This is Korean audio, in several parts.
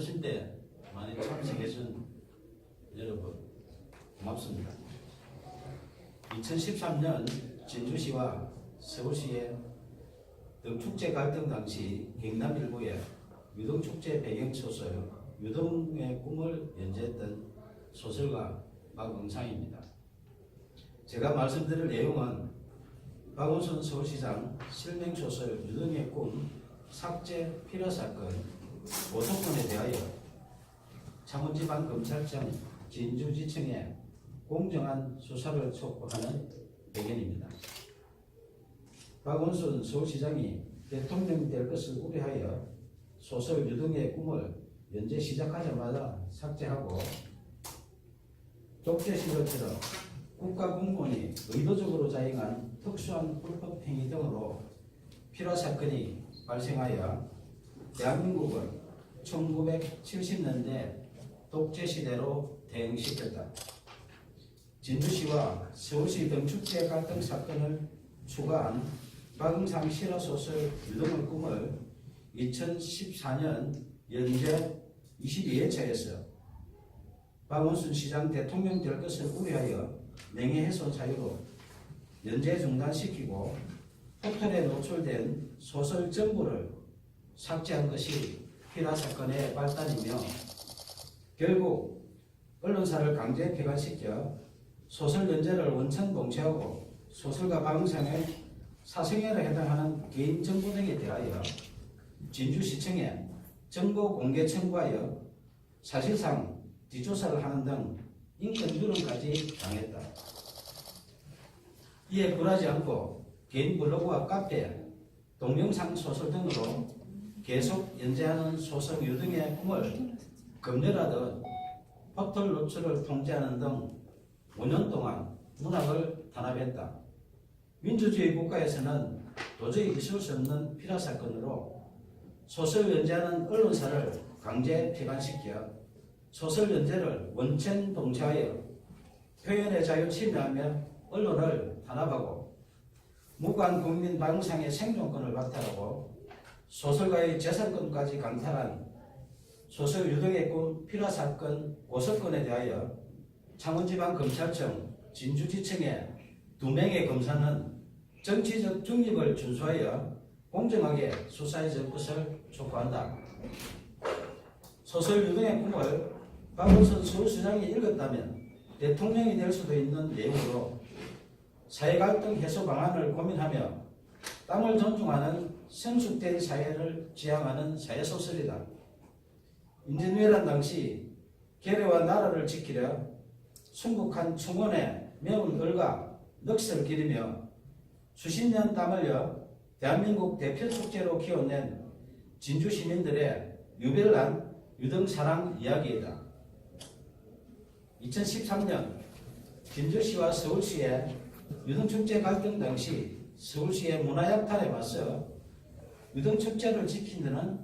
때 많이 참석해 준 여러분 고맙습니다. 2013년 진주시와 서울시의 등축제 갈등 당시 경남 일부의 유등축제 배경 소설 유등의 꿈을 연재했던 소설가 박응상입니다. 제가 말씀드릴 내용은 박원순 서울시장 실명소설 유등의 꿈 삭제 필요 사건 오토권에 대하여 창원지방 검찰청 진주지청에 공정한 수사를 촉구하는 배경입니다. 박원순 서울시장이 대통령이 될 것을 우려하여 소설 유등의 꿈을 연재 시작하자마자 삭제하고 독재시로처럼 국가공무원이 의도적으로 자행한 특수한 불법 행위 등으로 필요 사건이 발생하여 대한민국을 1970년대 독재 시대로 대응시켰다. 진주시와 서울시 등 축제 갈등 사건을 추가한 박응상 실화소설 유동의 꿈을 2014년 연재 22회차에서 박원순 시장 대통령 될 것을 우려하여 명예훼손 사유로 연재 중단시키고 포털에 노출된 소설 전부를 삭제한 것이 피라 사건의 발단이며 결국 언론사를 강제 폐간시켜 소설 연재를 원천 봉쇄하고 소설가 박응상의 사생활에 해당하는 개인 정보 등에 대하여 진주시청에 정보 공개 청구하여 사실상 뒷조사를 하는 등 인권 유린까지 당했다. 이에 굴하지 않고 개인 블로그와 카페, 동영상 소설 등으로 계속 연재하는 소설 유등의 꿈을 검열하듯 포털 노출을 통제하는 등 5년 동안 문학을 탄압했다. 민주주의 국가에서는 도저히 있을 수 없는 피라 사건으로 소설 연재하는 언론사를 강제 폐간시켜 소설 연재를 원천 동체하여 표현의 자유 침해하며 언론을 탄압하고 무관 국민 방상의 생존권을 박탈하고 소설가의 재산권까지 강탈한 소설 유등의 꿈 필화 사건 고소건에 대하여 창원지방검찰청 진주지청의 두 명의 검사는 정치적 중립을 준수하여 공정하게 수사해 줄 것을 촉구한다. 소설 유등의 꿈을 박원순 서울시장이 읽었다면 대통령이 될 수도 있는 내용으로 사회갈등 해소 방안을 고민하며 땅을 존중하는 성숙된 사회를 지향하는 사회소설이다. 임진왜란 당시 계례와 나라를 지키려 순국한 충원에 매운 을과 넋을 기리며 수십 년 땀 흘려 대한민국 대표 축제로 키워낸 진주 시민들의 유별난 유등 사랑 이야기이다. 2013년 진주시와 서울시의 유등축제 갈등 당시 서울시의 문화약탈에 맞서 유등축제를 지킨 데는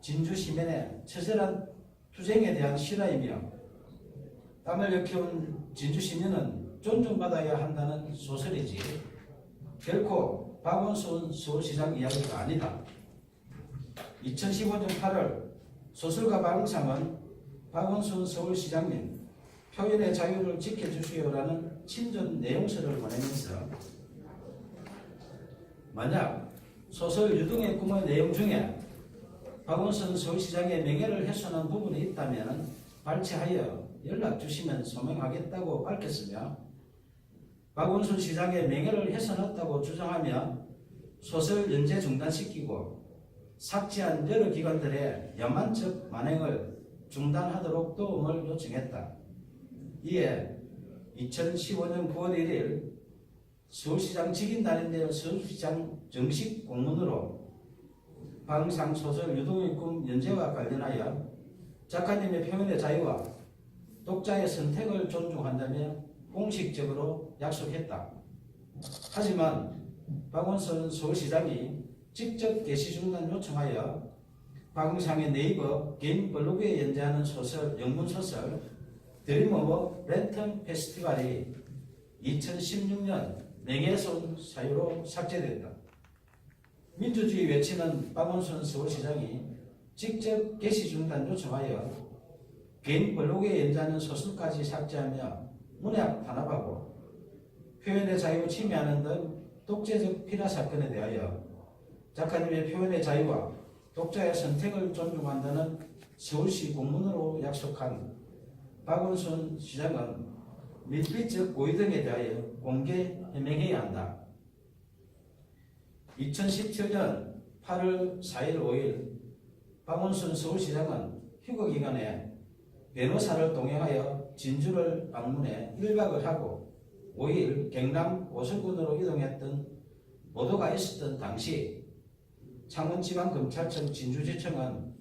진주 시민의 처절한 투쟁에 대한 실화이며 땀을 키운 진주 시민은 존중받아야 한다는 소설이지 결코 박원순 서울시장 이야기가 아니다. 2015년 8월 소설가 박응상은 박원순 서울시장님 표현의 자유를 지켜주시오라는 친전 내용서를 보내면서 만약 소설 유등의 꿈의 내용 중에 박원순 서울시장의 명예를 훼손한 부분이 있다면 발췌하여 연락 주시면 소명하겠다고 밝혔으며 박원순 시장의 명예를 훼손했다고 주장하며 소설 연재 중단시키고 삭제한 여러 기관들의 야만적 만행을 중단하도록 도움을 요청했다. 이에 2015년 9월 1일 서울시장 직인날인데 서울시장 정식 공문으로 방상 소설 유동의 꿈 연재와 관련하여 작가님의 표현의 자유와 독자의 선택을 존중한다며 공식적으로 약속했다. 하지만 박원순 서울시장이 직접 게시 중단 요청하여 박응상의 네이버 개인 블로그에 연재하는 소설, 영문소설 드림 오브 랜턴 페스티벌이 2016년 명예훼손 사유로 삭제됐다. 민주주의 외치는 박원순 서울시장이 직접 게시 중단 요청하여 개인 블로그에 연재하는 소설까지 삭제하며 문학 탄압하고 표현의 자유 침해하는 등 독재적 피라 사건에 대하여 작가님의 표현의 자유와 독자의 선택을 존중한다는 서울시 공문으로 약속한 박원순 시장은 밀비적 고의 등에 대하여 공개 해명해야 한다. 2017년 8월 4일 5일 박원순 서울시장은 휴거 기간에 변호사를 동행하여 진주를 방문해 1박을 하고 5일 경남 오성군으로 이동했던 보도가 있었던 당시 창원지방검찰청 진주지청은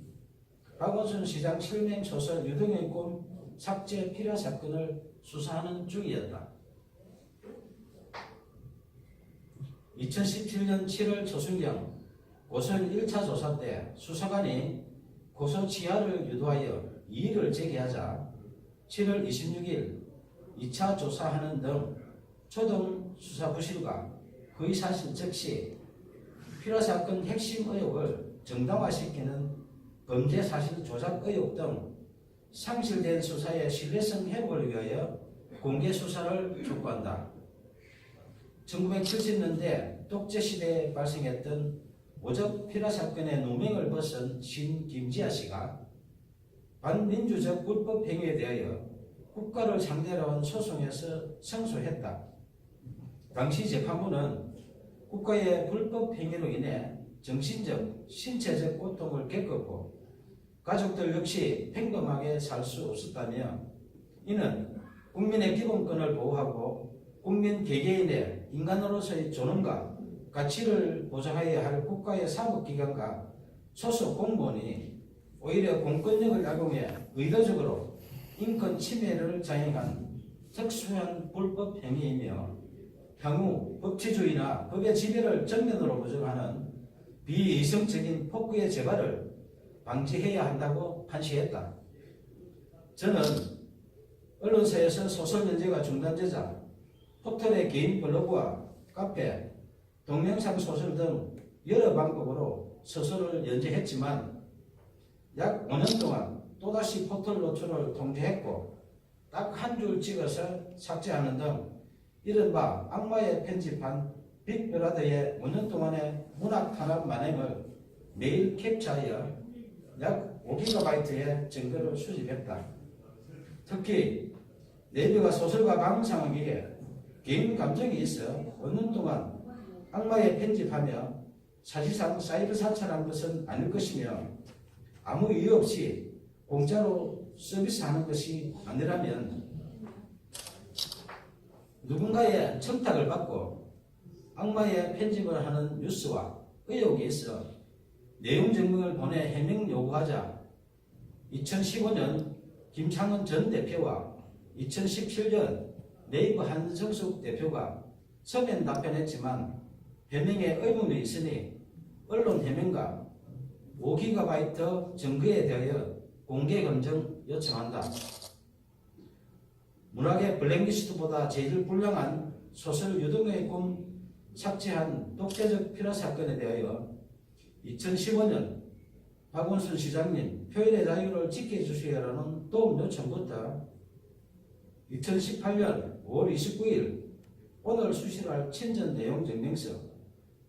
박원순 시장 실명 소설 유동의 꿈 삭제 필요 사건을 수사하는 중이었다. 2017년 7월 초순경 고선 1차 조사 때 수사관이 고소 취하를 유도하여 이의를 제기하자 7월 26일 2차 조사하는 등 초동 수사 부실과 거의 사실 즉시 필요 사건 핵심 의혹을 정당화시키는 범죄 사실 조작 의혹 등 상실된 수사의 신뢰성 회복을 위하여 공개 수사를 촉구한다. 1970년대 독재 시대에 발생했던 오적 피라 사건의 누명을 벗은 신 김지아 씨가 반민주적 불법 행위에 대하여 국가를 상대로 한 소송에서胜소했다. 당시 재판부는 국가의 불법 행위로 인해 정신적, 신체적 고통을 겪었고 가족들 역시 평범하게 살 수 없었다며 이는 국민의 기본권을 보호하고 국민 개개인의 인간으로서의 존엄과 가치를 보장해야 할 국가의 사법기관과 소속 공무원이 오히려 공권력을 악용해 의도적으로 인권 침해를 자행한 특수한 불법 행위이며 향후 법치주의나 법의 지배를 정면으로 부정하는 비이성적인 폭구의 재발을 방지해야 한다고 판시했다. 저는 언론사에서 소설 연재가 중단되자 포털의 개인 블로그와 카페, 동영상 소설 등 여러 방법으로 소설을 연재했지만 약 5년 동안 또다시 포털 노출을 통제했고 딱 한 줄 찍어서 삭제하는 등 이른바 악마의 편집한 빅브라더의 5년 동안의 문학 탄압 만행을 매일 캡처하여 약 5GB의 증거를 수집했다. 특히 내비가 소설가 방상에게 개인 감정이 있어 5년 동안 악마에 편집하며 사실상 사이버 사찰한 것은 아닐 것이며 아무 이유 없이 공짜로 서비스하는 것이 아니라면 누군가의 청탁을 받고 악마의 편집을 하는 뉴스와 의혹이 있어 내용 증명을 보내 해명 요구하자 2015년 김창원 전 대표와 2017년 네이버 한성숙 대표가 서면 답변했지만 해명에 의문이 있으니 언론 해명과 5GB 증거에 대하여 공개 검증 요청한다. 문학의 블랙리스트보다 제일 불량한 소설 유동의 꿈 삭제한 독재적 필요 사건에 대하여 2015년 박원순 시장님 표현의 자유를 지켜주시라는 도움 요청부터 2018년 5월 29일 오늘 수시할 친전 내용 증명서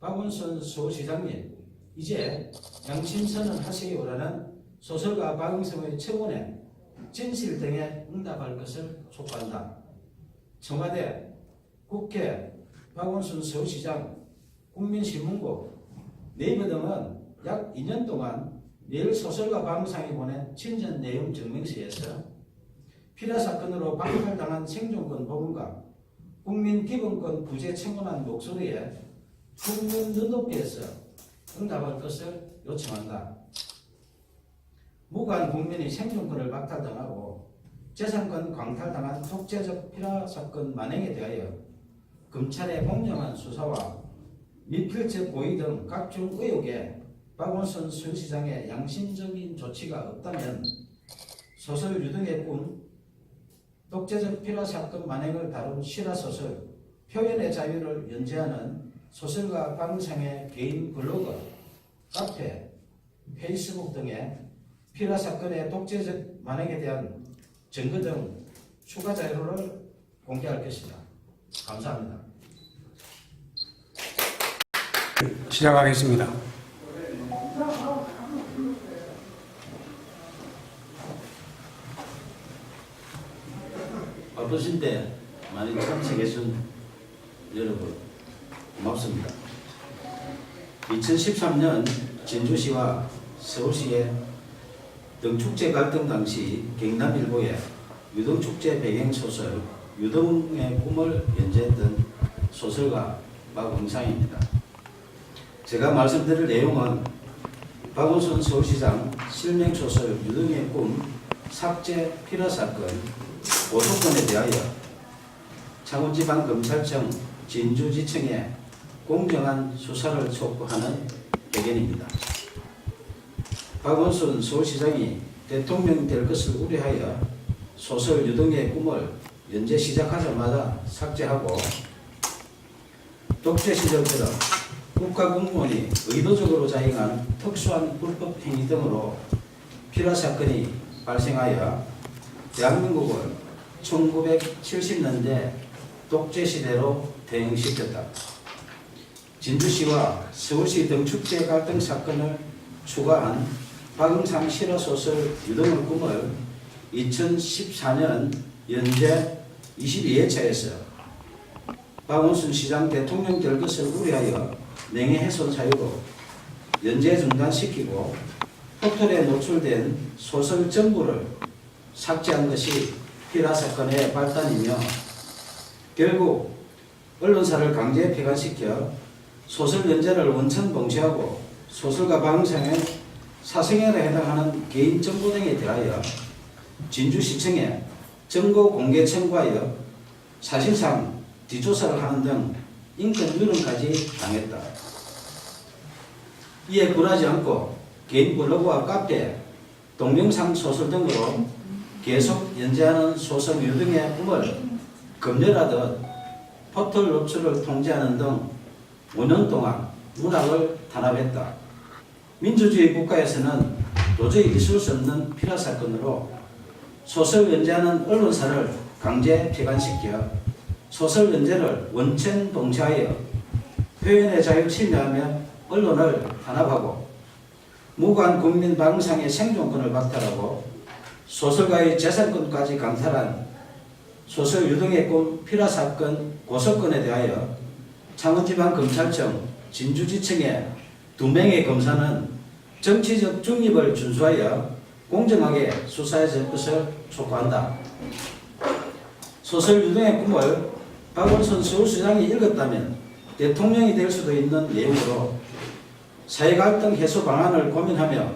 박원순 서울시장님 이제 양심선언 하세요라는 소설가 박영성의 청원에 진실 등에 응답할 것을 촉구한다. 청와대, 국회, 박원순 서울시장, 국민신문고, 네이버 등은 약 2년 동안 매일 소설가 방상이 보낸 친전 내용 증명서에서 피라 사건으로 박탈당한 생존권 보험과 국민 기본권 부재 청원한 목소리에 국민 눈높이에서 응답할 것을 요청한다. 무관 국민이 생존권을 박탈당하고 재산권 광탈당한 독재적 피라 사건 만행에 대하여 검찰의 공정한 수사와 미필적 고의 등 각종 의혹에 박원순 수시장의 양심적인 조치가 없다면 소설 유등의 꿈, 독재적 피라 사건 만행을 다룬 실화 소설, 표현의 자유를 연재하는 소설가 방상의 개인 블로그, 카페, 페이스북 등의 피라 사건의 독재적 만행에 대한 증거 등 추가 자료를 공개할 것이다. 감사합니다. 시작하겠습니다. 바쁘신데 많이 참석해 준 여러분 고맙습니다. 2013년 진주시와 서울시의 등축제 갈등 당시 경남일보에 유등축제 배경소설 유등의 꿈을 연재했던 소설가 박원상입니다. 제가 말씀드릴 내용은 박원순 서울시장 실명소설 유등의 꿈 삭제 피라 사건 고소권에 대하여 창원지방검찰청 진주지청에 공정한 수사를 촉구하는 배경입니다. 박원순 서울시장이 대통령이 될 것을 우려하여 소설 유등의 꿈을 연재 시작하자마자 삭제하고 독재 시절처럼 국가 공무원이 의도적으로 자행한 특수한 불법 행위 등으로 피라 사건이 발생하여 대한민국을 1970년대 독재 시대로 대응시켰다. 진주시와 서울시 등 축제 갈등 사건을 추가한 박응상 실화 소설 유등의 꿈을 2014년 연재 22회차에서 박원순 시장 대통령 될 것을 우려하여 명예훼손 사유로 연재 중단시키고 포털에 노출된 소설 전부를 삭제한 것이 피라 사건의 발단이며 결국 언론사를 강제 폐간시켜 소설 연재를 원천 봉쇄하고 소설가 방상의 사생활에 해당하는 개인 정보 등에 대하여 진주시청에 정보 공개 청구하여 사실상 뒷조사를 하는 등 인권 유린까지 당했다. 이에 굴하지 않고 개인 블로그와 카페, 동영상 소설 등으로 계속 연재하는 소설 유등의 꿈을 검열하듯 포털 노출을 통제하는 등 5년 동안 문학을 탄압했다. 민주주의 국가에서는 도저히 있을 수 없는 피라 사건으로 소설 연재하는 언론사를 강제 폐간시켜 소설 연재를 원천 봉쇄하여 표현의 자유 침해하며 언론을 탄압하고 무관 국민 방상의 생존권을 박탈하고 소설가의 재산권까지 강탈한 소설 유등의 꿈 피라 사건 고소건에 대하여 창원지방검찰청 진주지청의 두 명의 검사는 정치적 중립을 준수하여 공정하게 수사해 줄 것을 촉구한다. 소설 유등의 꿈을 박원순 서울시장이 읽었다면 대통령이 될 수도 있는 내용으로 사회갈등 해소 방안을 고민하며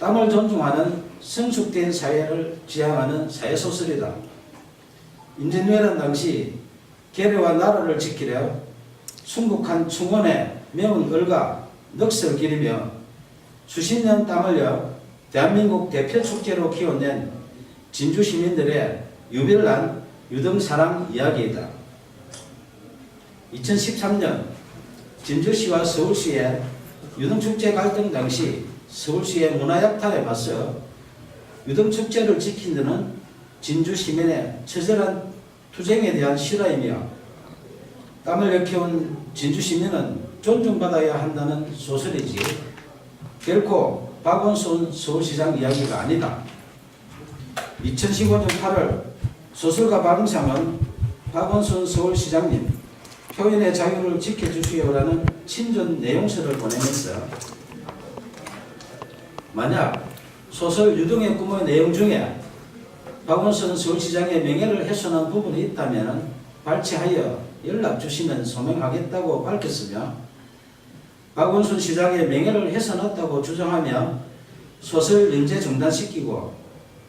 땀을 존중하는 성숙된 사회를 지향하는 사회소설이다. 임진왜란 당시 계례와 나라를 지키려 순국한 충원에 매운 을과 넋을 기리며 수십 년 땀 흘려 대한민국 대표 축제로 키워낸 진주 시민들의 유별난 유등사랑 이야기이다. 2013년 진주시와 서울시의 유등축제 갈등 당시 서울시의 문화약탈에 맞서 유등축제를 지킨 데는 진주 시민의 처절한 투쟁에 대한 실화이며 땀을 일깨운 진주 시민은 존중받아야 한다는 소설이지 결코 박원순 서울시장 이야기가 아니다. 2015년 8월 소설가 박응상은 박원순 서울시장님 표현의 자유를 지켜주시오라는 친전 내용서를 보내면서 만약 소설 유등의 꿈의 내용 중에 박원순 서울시장의 명예를 훼손한 부분이 있다면 발췌하여 연락 주시면 소명하겠다고 밝혔으며 박원순 시장의 명예를 훼손했다고 주장하며 소설 연재 중단시키고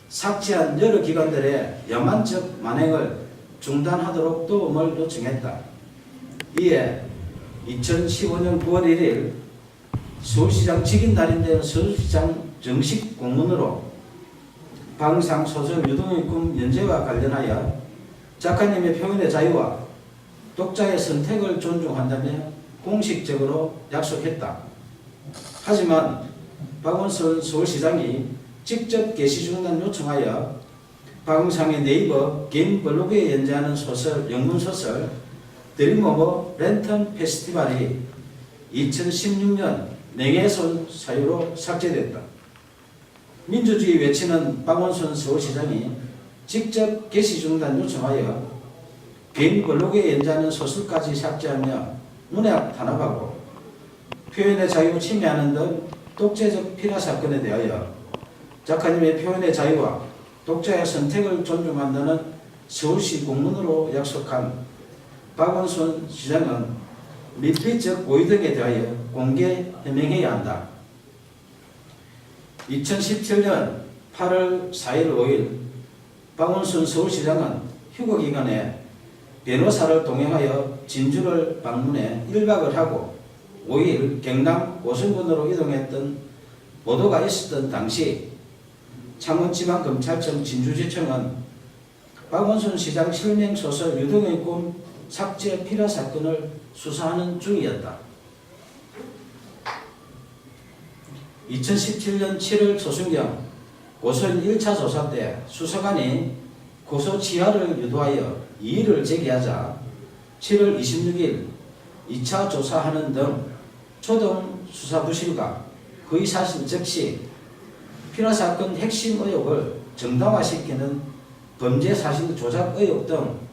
삭제한 여러 기관들의 야만적 만행을 중단하도록 도움을 요청했다. 이에 2015년 9월 1일 서울시장 직인 날인데 서울시장 정식 공문으로 방상 소설 유동의 꿈 연재와 관련하여 작가님의 표현의 자유와 독자의 선택을 존중한다며 공식적으로 약속했다. 하지만 박원순 서울시장이 직접 게시 중단 요청하여 박흥상의 네이버 개인 블로그에 연재하는 소설, 영문소설 드림오버 랜턴 페스티벌이 2016년 냉해손 사유로 삭제됐다. 민주주의 외치는 박원순 서울시장이 직접 게시 중단 요청하여 개인 블로그에 연재하는 소설까지 삭제하며 문학 탄압하고 표현의 자유 침해하는 등 독재적 필화 사건에 대하여 작가님의 표현의 자유와 독자의 선택을 존중한다는 서울시 공문으로 약속한 박원순 시장은 밀폐적 고의 등에 대하여 공개 해명해야 한다. 2017년 8월 4일 5일 박원순 서울시장은 휴거 기간에 변호사를 동행하여 진주를 방문해 1박을 하고 5일 경남 고성군으로 이동했던 보도가 있었던 당시 창원지방검찰청 진주지청은 박원순 시장 실명 소설 유동의 꿈 삭제 필화 사건을 수사하는 중이었다. 2017년 7월 초순경 고소인 1차 조사 때 수사관이 고소 지하를 유도하여 이의를 제기하자 7월 26일 2차 조사하는 등 초동 수사 부실과 거의 사실 즉시 필화 사건 핵심 의혹을 정당화시키는 범죄 사실 조작 의혹 등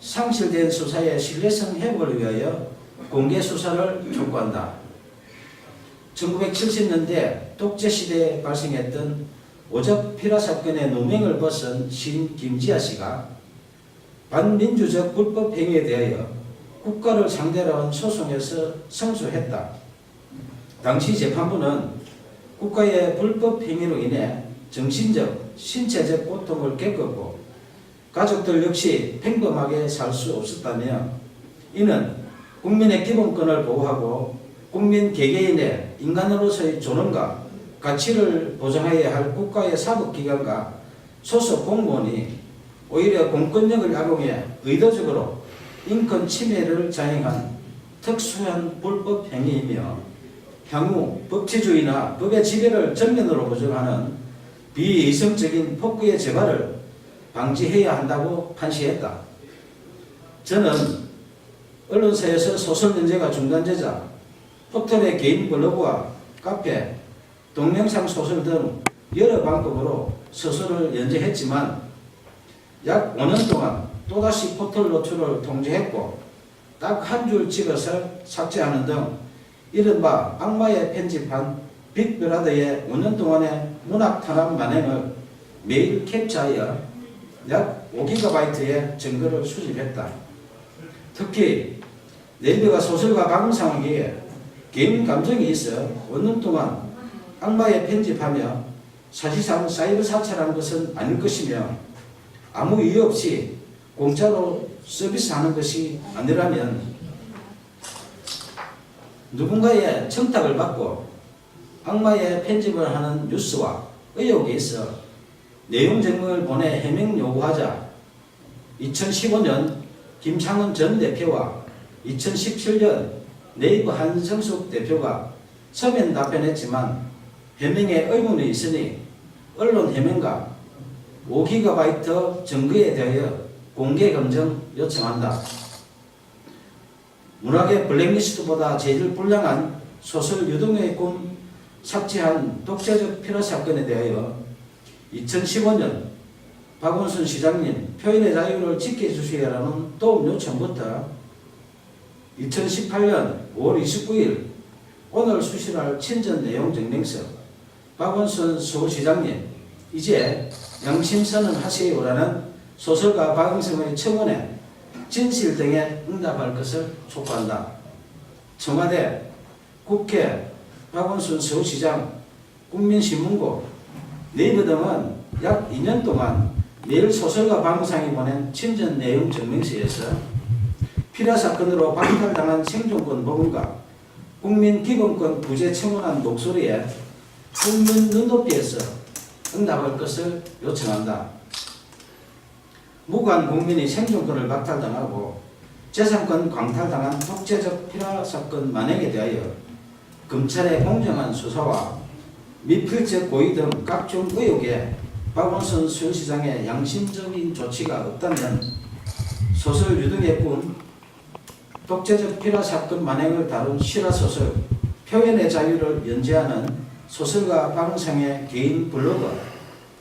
상실된 수사의 신뢰성 회복을 위하여 공개 수사를 촉구한다. 1970년대 독재 시대에 발생했던 오적 필화 사건의 누명을 벗은 신 김지아 씨가 반민주적 불법 행위에 대하여 국가를 상대로 한 소송에서 승소했다. 당시 재판부는 국가의 불법 행위로 인해 정신적, 신체적 고통을 겪었고 가족들 역시 평범하게 살 수 없었다며 이는 국민의 기본권을 보호하고 국민 개개인의 인간으로서의 존엄과 가치를 보장해야 할 국가의 사법기관과 소속 공무원이 오히려 공권력을 악용해 의도적으로 인권 침해를 자행한 특수한 불법 행위이며 향후 법치주의나 법의 지배를 전면으로 부정하는 비이성적인 폭구의 재발을 방지해야 한다고 판시했다. 저는 언론사에서 소설 연재가 중단되자 포털의 개인 블로그와 카페, 동영상 소설 등 여러 방법으로 소설을 연재했지만 약 5년 동안 또다시 포털 노출을 통제했고 딱 한 줄 찍어서 삭제하는 등 이른바 악마의 편집한 빅브라더의 5년 동안의 문학 탄압 만행을 매일 캡처하여 약 5GB의 증거를 수집했다. 특히 네이버가 소설가 박은상에게 개인 감정이 있어 5년 동안 악마의 편집하며 사실상 사이버 사찰한 것은 아닐 것이며 아무 이유 없이 공짜로 서비스하는 것이 아니라면 누군가의 청탁을 받고 악마의 편집을 하는 뉴스와 의혹에 있어 내용 증명을 보내 해명 요구하자 2015년 김창원 전 대표와 2017년 네이버 한성숙 대표가 서면 답변했지만 해명에 의문이 있으니 언론 해명과 5GB 증거에 대하여 공개 검증 요청한다. 문학의 블랙리스트보다 제일 불량한 소설 유동의 꿈 삭제한 독재적 필요 사건에 대하여 2015년 박원순 시장님 표현의 자유를 지켜주시라는 도움 요청부터 2018년 5월 29일 오늘 수실할 친전 내용 증명서 박원순 서울시장님 이제 양심선언 하세요라는 소설가 박응성의 청원에 진실 등에 응답할 것을 촉구한다. 청와대, 국회, 박원순 서울시장, 국민신문고, 등은 약 2년 동안 매일 소설가 박응상이 보낸 친전 내용 증명서에서 필요 사건으로 박탈당한 생존권 보험과 국민 기본권 부재 청원한 목소리에 국민 눈높이에서 응답할 것을 요청한다. 무관 국민이 생존권을 박탈당하고 재산권 광탈당한 독재적 필화 사건 만행에 대하여 검찰의 공정한 수사와 미필적 고의 등 각종 의혹에 박원순 서울시장의 양심적인 조치가 없다면 소설 유등의 뿐 독재적 피라 사건 만행을 다룬 실화 소설 표현의 자유를 연재하는 소설가 박은상의 개인 블로그,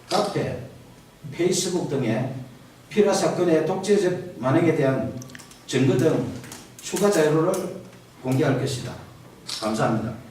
카페, 페이스북 등의 피라 사건의 독재적 만행에 대한 증거 등 추가 자료를 공개할 것이다. 감사합니다.